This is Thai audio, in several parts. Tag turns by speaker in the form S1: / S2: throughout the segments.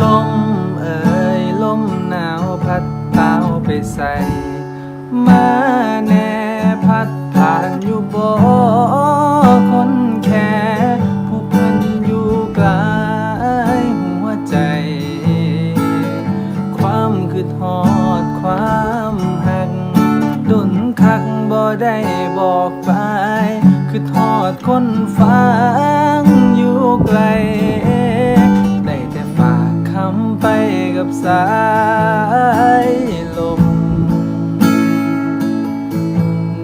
S1: ลมเอ่ยลมหนาวพัดเตาไปใส่มาแน่พัดผ่านอยู่บ่คนแค่ผู้เพิ่นอยู่ไกลหัวใจ ความคือทอดความหักดุนคักบ่ได้บอกไป คือทอดคนฟังอยู่ไกล กับสายลม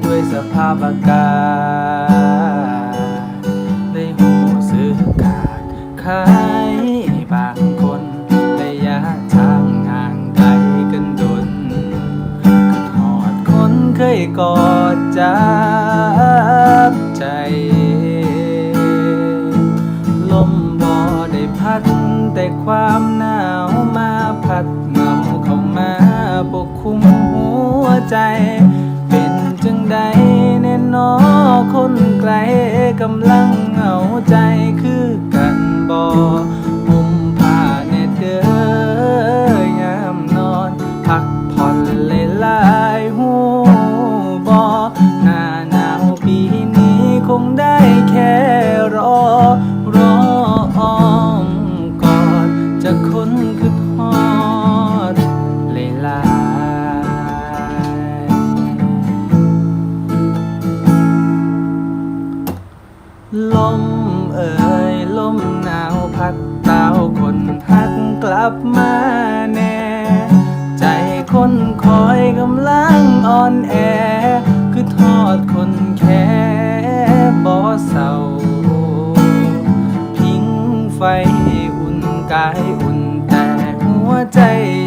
S1: ด้วยสภาพอากาศได้หูซื้อขาดขายบางคนระยะทางห่างไกลกันดนคือทอดคนเคยกอดใจ เป็นจังใดแน่นอคนไกลกำลังเหงาใจคือกันบ่ห่มผ้าแนเด้อยามนอน พักผ่อนเลยลายหูบ่หน้าหนาวปีนี้คงได้แค่รอ พัดเต้าคนหักกลับมาแน่ ใจคนคอยกำลังอ่อนแอ คือทอดคนแค่บ่เศร้าพิงไฟอุ่นกายอุ่นแต่หัวใจ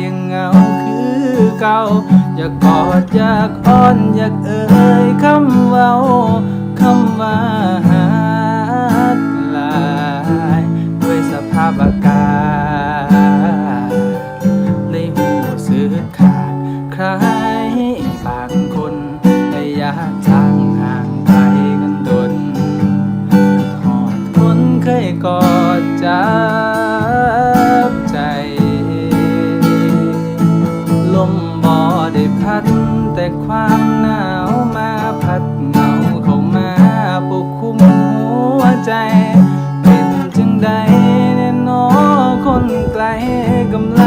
S1: ยังเหงาคือเก่า อยากกอดอยากอ้อนอยากเอ่ยคำเว้าคำว่า ทางห่างไกลกันดนทอดคนเคยกอดจับใจ ลมบ่ได้พัดแต่ความหนาวมาพัดเงาเข้ามาปกคลุมหัวใจ เป็นจังใดแน่นอคนไกลกำลัง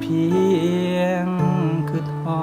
S1: เพียงคือทอ